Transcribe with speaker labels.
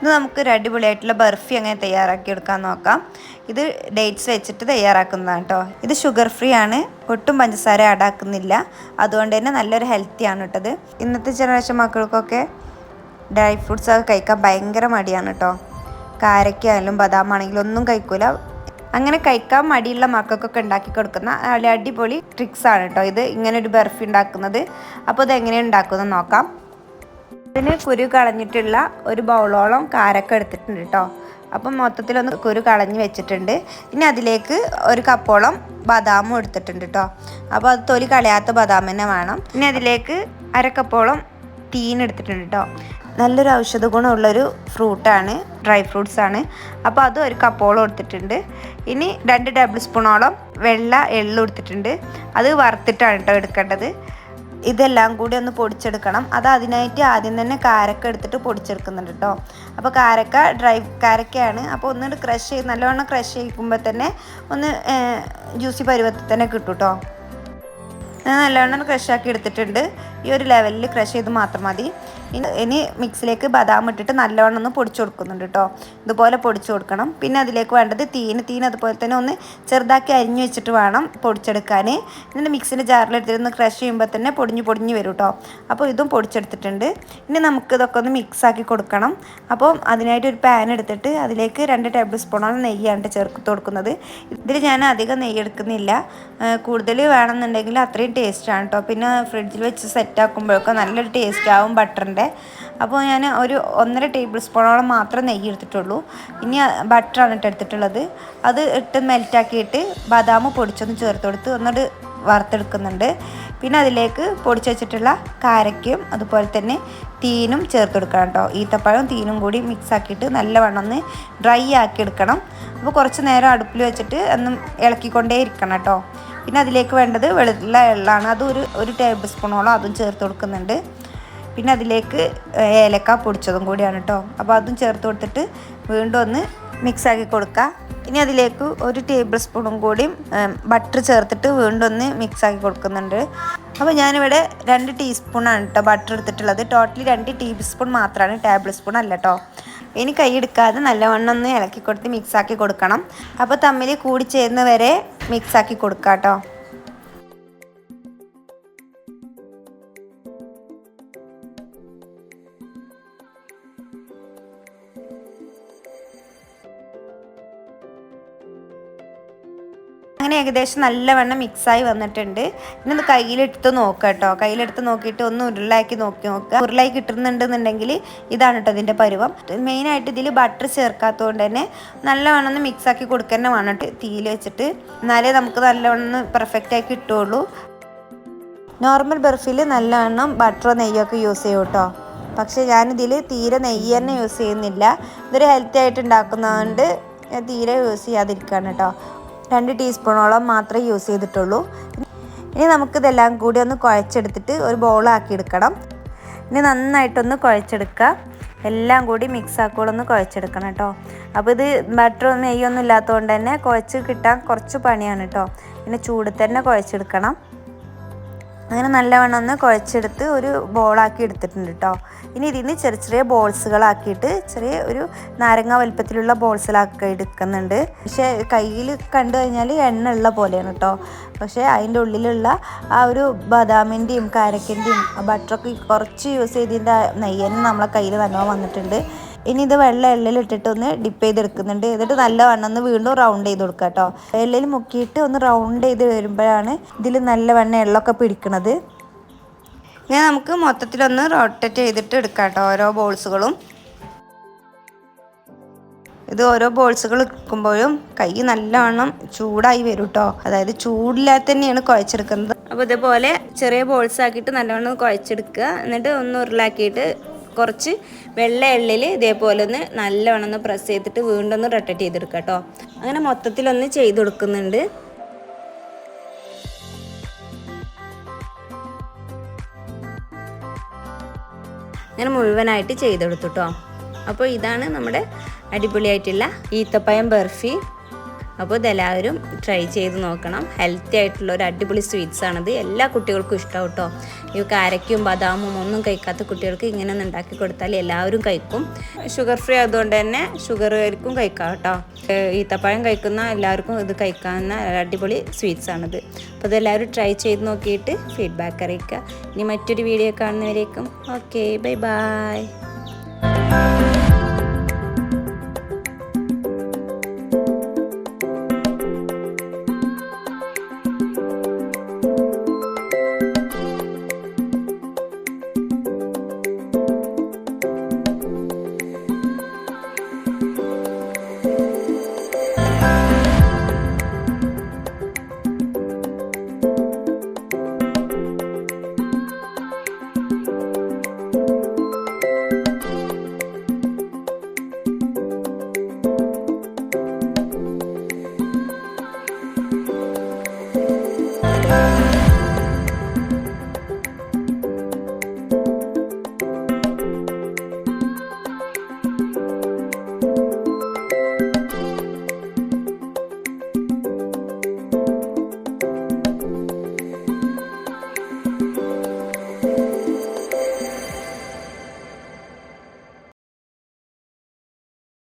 Speaker 1: ഇത് നമുക്കൊരു അടിപൊളിയായിട്ടുള്ള ബർഫി അങ്ങനെ തയ്യാറാക്കി എടുക്കാൻ നോക്കാം. ഇത് ഡേറ്റ്സ് വെച്ചിട്ട് തയ്യാറാക്കുന്നതാണ് കേട്ടോ ഇത് ഷുഗർ ഫ്രീ ആണ്. ഒട്ടും പഞ്ചസാര ആടാക്കുന്നില്ല അതുകൊണ്ട് തന്നെ നല്ലൊരു ഹെൽത്തി ആണ് കേട്ടത് ഇന്നത്തെ ജനറേഷൻ മക്കൾക്കൊക്കെ ഡ്രൈ ഫ്രൂട്ട്സ് ഒക്കെ കഴിക്കാൻ ഭയങ്കര മടിയാണ് കേട്ടോ കാരക്കായാലും ബദാമാണെങ്കിലും ഒന്നും കഴിക്കൂല. അങ്ങനെ കഴിക്കാൻ മടിയുള്ള മക്കൾക്കൊക്കെ ഉണ്ടാക്കി കൊടുക്കുന്ന അടിപൊളി ട്രിക്സ് ആണ് കേട്ടോ ഇത് ഇങ്ങനെ ഒരു ബർഫി ഉണ്ടാക്കുന്നത്. അപ്പോൾ ഇത് എങ്ങനെയാണ് ഉണ്ടാക്കുന്നത് നോക്കാം. ഇതിന് കുരു കളഞ്ഞിട്ടുള്ള ഒരു ബൗളോളം കാരക്ക എടുത്തിട്ടുണ്ട് കേട്ടോ അപ്പം മൊത്തത്തിലൊന്ന് കുരു കളഞ്ഞ് വെച്ചിട്ടുണ്ട്. ഇനി അതിലേക്ക് ഒരു കപ്പോളം ബദാമും എടുത്തിട്ടുണ്ട് കേട്ടോ അപ്പോൾ അത് തൊലി കളയാത്ത ബദാം തന്നെ വേണം. ഇനി അതിലേക്ക് അരക്കപ്പോളം തീൻ എടുത്തിട്ടുണ്ട് കേട്ടോ നല്ലൊരു ഔഷധ ഗുണമുള്ളൊരു ഫ്രൂട്ടാണ് ഡ്രൈ ഫ്രൂട്ട്സ് ആണ്. അപ്പോൾ അതും ഒരു കപ്പോളം എടുത്തിട്ടുണ്ട്. ഇനി രണ്ട് ടേബിൾ സ്പൂണോളം വെള്ള എള്ളു എടുത്തിട്ടുണ്ട്. അത് വറുത്തിട്ടാണ് കേട്ടോ എടുക്കേണ്ടത്. ഇതെല്ലാം കൂടി ഒന്ന് പൊടിച്ചെടുക്കണം. അത് അതിനായിട്ട് ആദ്യം തന്നെ കാരക്ക എടുത്തിട്ട് പൊടിച്ചെടുക്കുന്നുണ്ട് കേട്ടോ അപ്പോൾ കാരക്ക ഡ്രൈ കാരക്കയാണ്. അപ്പോൾ ഒന്ന് ക്രഷ് ചെയ്ത് നല്ലവണ്ണം ക്രഷ് ചെയ്യിക്കുമ്പോൾ തന്നെ ഒന്ന് ജ്യൂസി പരുവത്തിൽ തന്നെ കിട്ടും കേട്ടോ നല്ലവണ്ണം ക്രഷ് ആക്കി എടുത്തിട്ടുണ്ട്. ഈ ഒരു ലെവലിൽ ക്രഷ് ചെയ്ത് മാത്രം മതി. ഇനി മിക്സിലേക്ക് ബദാം ഇട്ടിട്ട് നല്ലവണ്ണം ഒന്ന് പൊടിച്ചു കൊടുക്കുന്നുണ്ട് കേട്ടോ ഇതുപോലെ പൊടിച്ചു കൊടുക്കണം. പിന്നെ അതിലേക്ക് വേണ്ടത് തീന്. തീന് അതുപോലെ തന്നെ ഒന്ന് ചെറുതാക്കി അരിഞ്ഞു വെച്ചിട്ട് വേണം പൊടിച്ചെടുക്കാൻ. എന്നിട്ട് മിക്സിന്റെ ജാറിലെടുത്തിട്ട് ഒന്ന് ക്രഷ് ചെയ്യുമ്പോൾ തന്നെ പൊടിഞ്ഞു പൊടിഞ്ഞു വരും കേട്ടോ അപ്പോൾ ഇതും പൊടിച്ചെടുത്തിട്ടുണ്ട്. ഇനി നമുക്ക് ഇതൊക്കെ ഒന്ന് മിക്സ് ആക്കി കൊടുക്കണം. അപ്പോൾ അതിനായിട്ട് ഒരു പാൻ എടുത്തിട്ട് അതിലേക്ക് രണ്ട് ടേബിൾ സ്പൂണോളം നെയ്യാണ് ചേർത്ത് കൊടുക്കുന്നത്. ഇതിൽ ഞാൻ അധികം നെയ്യ് എടുക്കുന്നില്ല. കൂടുതൽ വേണമെന്നുണ്ടെങ്കിൽ അത്രയും ടേസ്റ്റാണ് കേട്ടോ പിന്നെ ഫ്രിഡ്ജിൽ വെച്ച് സെറ്റ് ആക്കുമ്പോഴൊക്കെ നല്ലൊരു ടേസ്റ്റ് ആവും ബട്ടറിന്റെ അപ്പോൾ ഞാൻ ഒരു ഒന്നര ടേബിൾ സ്പൂണോളം മാത്രം നെയ്യ് എടുത്തിട്ടുള്ളൂ. ഇനി ബട്ടറാണ് ഇട്ട് എടുത്തിട്ടുള്ളത്. അത് ഇട്ട് മെൽറ്റാക്കിയിട്ട് ബദാം പൊടിച്ചൊന്ന് ചേർത്ത് കൊടുത്ത് ഒന്നുകൂടി വറുത്തെടുക്കുന്നുണ്ട്. പിന്നെ അതിലേക്ക് പൊടിച്ച് വെച്ചിട്ടുള്ള കാരയ്ക്കും അതുപോലെ തന്നെ തീനും ചേർത്ത് കൊടുക്കണം കേട്ടോ. ഈത്തപ്പഴവും തീനും കൂടി മിക്സ് ആക്കിയിട്ട് നല്ലവണ്ണം ഒന്ന് ഡ്രൈ ആക്കി എടുക്കണം. അപ്പോൾ കുറച്ച് നേരം അടുപ്പിൽ വെച്ചിട്ട് ഒന്ന് ഇളക്കിക്കൊണ്ടേ ഇരിക്കണം കേട്ടോ. പിന്നെ അതിലേക്ക് വേണ്ടത് വെളുത്തുള്ള എള്ളാണ്. അതും ഒരു ഒരു ടേബിൾ സ്പൂണോളം അതും ചേർത്ത് കൊടുക്കുന്നുണ്ട്. പിന്നെ അതിലേക്ക് ഏലക്ക പൊടിച്ചതും കൂടിയാണ് കേട്ടോ അപ്പോൾ അതും ചേർത്ത് കൊടുത്തിട്ട് വീണ്ടും ഒന്ന് മിക്സ് ആക്കി കൊടുക്കുക ഇനി അതിലേക്ക് ഒരു ടേബിൾ സ്പൂണും കൂടി ബട്ടർ ചേർത്തിട്ട് വീണ്ടും ഒന്ന് മിക്സ് ആക്കി കൊടുക്കുന്നുണ്ട്. അപ്പോൾ ഞാനിവിടെ രണ്ട് ടീസ്പൂണാണ് കേട്ടോ ബട്ടർ എടുത്തിട്ടുള്ളത്. ടോട്ടലി രണ്ട് ടീസ്പൂൺ മാത്രമാണ് ടേബിൾ സ്പൂൺ അല്ല കേട്ടോ ഇനി കൈ എടുക്കാതെ നല്ലവണ്ണം ഒന്ന് ഇളക്കി കൊടുത്ത് മിക്സ് ആക്കി കൊടുക്കണം. അപ്പോൾ തമ്മിൽ കൂടി ചേരുന്ന വരെ മിക്സ് ആക്കി കൊടുക്കാം കേട്ടോ അങ്ങനെ ഏകദേശം നല്ലവണ്ണം മിക്സായി വന്നിട്ടുണ്ട്. ഇനി ഒന്ന് കയ്യിലെടുത്ത് നോക്കുക കേട്ടോ. കയ്യിലെടുത്ത് നോക്കിയിട്ട് ഒന്ന് ഉരുളാക്കി നോക്കി നോക്കുക ഉരുളായി കിട്ടുന്നുണ്ടെന്നുണ്ടെങ്കിൽ ഇതാണ് കേട്ടോ ഇതിന്റെ പരുവം. മെയിനായിട്ട് ഇതിൽ ബട്ടർ ചേർക്കാത്തതുകൊണ്ട് തന്നെ നല്ലവണ്ണം ഒന്ന് മിക്സാക്കി കൊടുക്കുക തന്നെ വേണം തീയിൽ വെച്ചിട്ട്. എന്നാലേ നമുക്ക് നല്ലവണ്ണം പെർഫെക്റ്റ് ആയി കിട്ടുള്ളൂ. നോർമൽ ബർഫിൽ നല്ലവണ്ണം ബട്ടറോ നെയ്യൊക്കെ യൂസ് ചെയ്യും കേട്ടോ. പക്ഷേ ഞാനിതിൽ തീരെ നെയ്യ് തന്നെ യൂസ് ചെയ്യുന്നില്ല. ഇതൊരു ഹെൽത്തി ആയിട്ട് ഉണ്ടാക്കുന്നതുകൊണ്ട് ഞാൻ തീരെ യൂസ് ചെയ്യാതിരിക്കുകയാണ് കേട്ടോ. രണ്ട് ടീസ്പൂണോളം മാത്രമേ യൂസ് ചെയ്തിട്ടുള്ളൂ. ഇനി നമുക്കിതെല്ലാം കൂടി ഒന്ന് കുഴച്ചെടുത്തിട്ട് ഒരു ബോളാക്കി എടുക്കണം ഇനി നന്നായിട്ടൊന്ന് കുഴച്ചെടുക്കുക. എല്ലാം കൂടി മിക്സ് ആക്കോളം ഒന്ന് കുഴച്ചെടുക്കണം കേട്ടോ. അപ്പോൾ ഇത് ബട്ടറും നെയ്യൊന്നും ഇല്ലാത്തതുകൊണ്ട് തന്നെ കുഴച്ച് കിട്ടാൻ കുറച്ച് പണിയാണ് കേട്ടോ. പിന്നെ ചൂട് തന്നെ കുഴച്ചെടുക്കണം. അങ്ങനെ നല്ലവണ്ണം ഒന്ന് കുഴച്ചെടുത്ത് ഒരു ബോളാക്കി എടുത്തിട്ടുണ്ട് കേട്ടോ ഇനി ഇതിൽ നിന്ന് ചെറിയ ചെറിയ ബോൾസുകളാക്കിയിട്ട് ചെറിയ ഒരു നാരങ്ങ വലുപ്പത്തിലുള്ള ബോൾസിലാക്കി എടുക്കുന്നുണ്ട്. പക്ഷേ കയ്യിൽ കണ്ടു കഴിഞ്ഞാൽ എണ്ണ ഉള്ള പോലെയാണ് കേട്ടോ പക്ഷേ അതിന്റെ ഉള്ളിലുള്ള ആ ഒരു ബദാമിന്റെയും കാരക്കിന്റെയും ബട്ടറൊക്കെ കുറച്ച് യൂസ് ചെയ്തതിന്റെ നെയ്യനും നമ്മളെ കയ്യിൽ നല്ലോണം വന്നിട്ടുണ്ട്. ഇനി ഇത് വെള്ളം എള്ളിൽ ഇട്ടിട്ട് ഒന്ന് ഡിപ്പ് ചെയ്തെടുക്കുന്നുണ്ട്. എന്നിട്ട് നല്ല വണ്ണം ഒന്ന് വീണ്ടും റൗണ്ട് ചെയ്ത് കൊടുക്കുക കേട്ടോ എള്ളിൽ മുക്കിയിട്ട് ഒന്ന് റൗണ്ട് ചെയ്ത് വരുമ്പോഴാണ് ഇതിൽ നല്ല വണ്ണം എള്ളൊക്കെ പിടിക്കണത്. ഇനി നമുക്ക് മൊത്തത്തിലൊന്ന് റൊട്ടേറ്റ് ചെയ്തിട്ട് എടുക്കാം കേട്ടോ ഓരോ ബോൾസുകളും ഇത് ഓരോ ബോൾസുകൾ എടുക്കുമ്പോഴും കൈ നല്ലവണ്ണം ചൂടായി വരും കേട്ടോ അതായത് ചൂടില്ലാതെ തന്നെയാണ് കുഴച്ചെടുക്കുന്നത്. അപ്പോൾ ഇതേപോലെ ചെറിയ ബോൾസ് ആക്കിയിട്ട് നല്ലവണ്ണം കുഴച്ചെടുക്കുക. എന്നിട്ട് ഒന്ന് ഉരുളാക്കിയിട്ട് കുറച്ച് വെള്ള എള്ളിൽ ഇതേപോലെ ഒന്ന് നല്ലവണ്ണം ഒന്ന് പ്രസ് ചെയ്തിട്ട് വീണ്ടും ഒന്ന് റൊട്ടേറ്റ് ചെയ്തെടുക്കുക കേട്ടോ. അങ്ങനെ മൊത്തത്തിലൊന്ന് ചെയ്ത് കൊടുക്കുന്നുണ്ട്. അങ്ങനെ മുഴുവനായിട്ട് ചെയ്തെടുത്തു കേട്ടോ. അപ്പോൾ ഇതാണ് നമ്മുടെ അടിപൊളിയായിട്ടുള്ള ഈത്തപ്പഴം ബർഫി.
Speaker 2: അപ്പോൾ ഇതെല്ലാവരും ട്രൈ ചെയ്ത് നോക്കണം. ഹെൽത്തി ആയിട്ടുള്ള ഒരു അടിപൊളി സ്വീറ്റ്സ് ആണിത്. എല്ലാ കുട്ടികൾക്കും ഇഷ്ടം കേട്ടോ. ഈ കാരയ്ക്കും ബദാമും ഒന്നും കഴിക്കാത്ത കുട്ടികൾക്ക് ഇങ്ങനെ ഒന്ന് ഉണ്ടാക്കി കൊടുത്താൽ എല്ലാവരും കഴിക്കും. ഷുഗർ ഫ്രീ ആയതുകൊണ്ട് തന്നെ ഷുഗറുകാർക്കും കഴിക്കാം കേട്ടോ. ഈത്തപ്പഴം കഴിക്കുന്ന എല്ലാവർക്കും ഇത് കഴിക്കാവുന്ന അടിപൊളി സ്വീറ്റ്സ് ആണിത്. അപ്പോൾ ഇതെല്ലാവരും ട്രൈ ചെയ്ത് നോക്കിയിട്ട് ഫീഡ്ബാക്ക് അറിയിക്കുക. ഇനി മറ്റൊരു വീഡിയോ കാണുന്നവരേക്കും. Okay bye bye